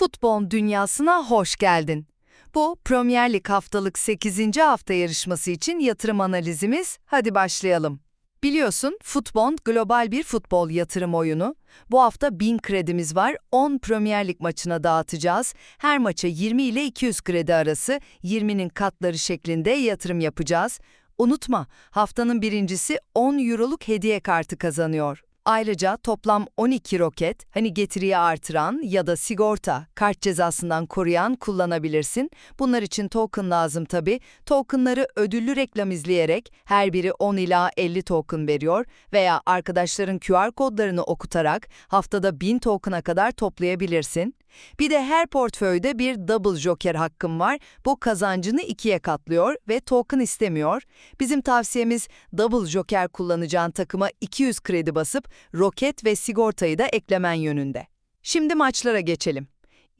Futbol dünyasına hoş geldin. Bu Premier Lig haftalık 8. hafta yarışması için yatırım analizimiz. Hadi başlayalım. Biliyorsun futbol global bir futbol yatırım oyunu. Bu hafta 1000 kredimiz var. 10 Premier Lig maçına dağıtacağız. Her maça 20 ile 200 kredi arası 20'nin katları şeklinde yatırım yapacağız. Unutma, haftanın birincisi 10 euroluk hediye kartı kazanıyor. Ayrıca toplam 12 roket, hani getiriyi artıran ya da sigorta, kart cezasından koruyan kullanabilirsin. Bunlar için token lazım tabii. Tokenları ödüllü reklam izleyerek her biri 10 ila 50 token veriyor veya arkadaşların QR kodlarını okutarak haftada 1000 token'a kadar toplayabilirsin. Bir de her portföyde bir double joker hakkım var. Bu kazancını ikiye katlıyor ve token istemiyor. Bizim tavsiyemiz double joker kullanacağın takıma 200 kredi basıp roket ve sigortayı da eklemen yönünde. Şimdi maçlara geçelim.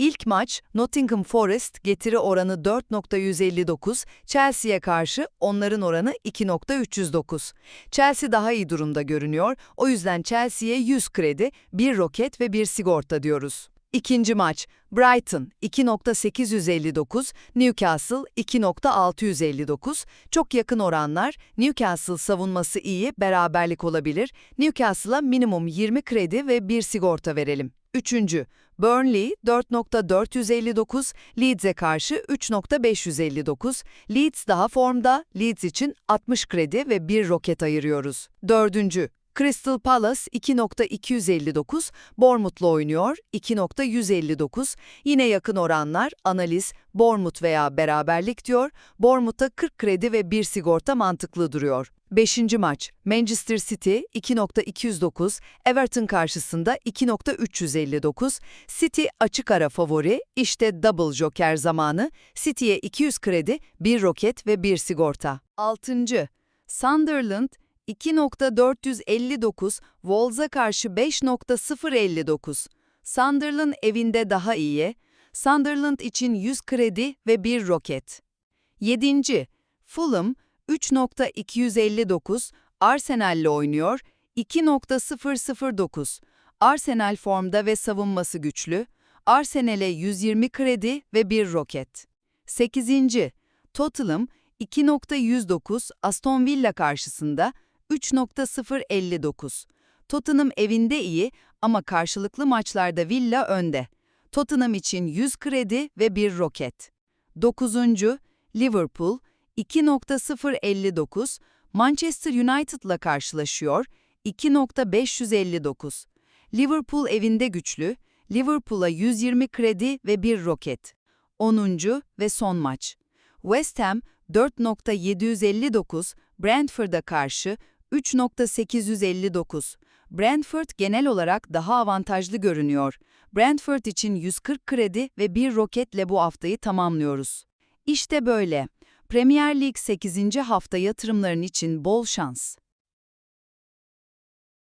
İlk maç Nottingham Forest getiri oranı 4.159, Chelsea'ye karşı onların oranı 2.309. Chelsea daha iyi durumda görünüyor, o yüzden Chelsea'ye 100 kredi, 1 roket ve 1 sigorta diyoruz. İkinci maç Brighton 2.859, Newcastle 2.659. Çok yakın oranlar. Newcastle savunması iyi, beraberlik olabilir. Newcastle'a minimum 20 kredi ve 1 sigorta verelim. Üçüncü, Burnley 4.459, Leeds'e karşı 3.559. Leeds daha formda, Leeds için 60 kredi ve 1 roket ayırıyoruz. Dördüncü, Crystal Palace 2.259, Bournemouth'la oynuyor 2.159. Yine yakın oranlar, analiz, Bournemouth veya beraberlik diyor. Bournemouth'ta 40 kredi ve 1 sigorta mantıklı duruyor. Beşinci maç, Manchester City 2.209, Everton karşısında 2.359. City açık ara favori, işte double joker zamanı. City'ye 200 kredi, 1 roket ve 1 sigorta. Altıncı, Sunderland 2.459, Wolves'a karşı 5.059. Sunderland evinde daha iyi. Sunderland için 100 kredi ve 1 roket. 7. Fulham 3.259, Arsenal'le oynuyor, 2.009. Arsenal formda ve savunması güçlü. Arsenal'e 120 kredi ve 1 roket. 8. Tottenham 2.109 Aston Villa karşısında 3.059. Tottenham evinde iyi ama karşılıklı maçlarda Villa önde. Tottenham için 100 kredi ve 1 roket. 9. Liverpool 2.059 Manchester United'la karşılaşıyor 2.559. Liverpool evinde güçlü, Liverpool'a 120 kredi ve 1 roket. 10. ve son maç. West Ham 4.759 Brentford'a karşı 3.859. Brentford genel olarak daha avantajlı görünüyor. Brentford için 140 kredi ve bir roketle bu haftayı tamamlıyoruz. İşte böyle. Premier Lig 8. hafta yatırımların için bol şans.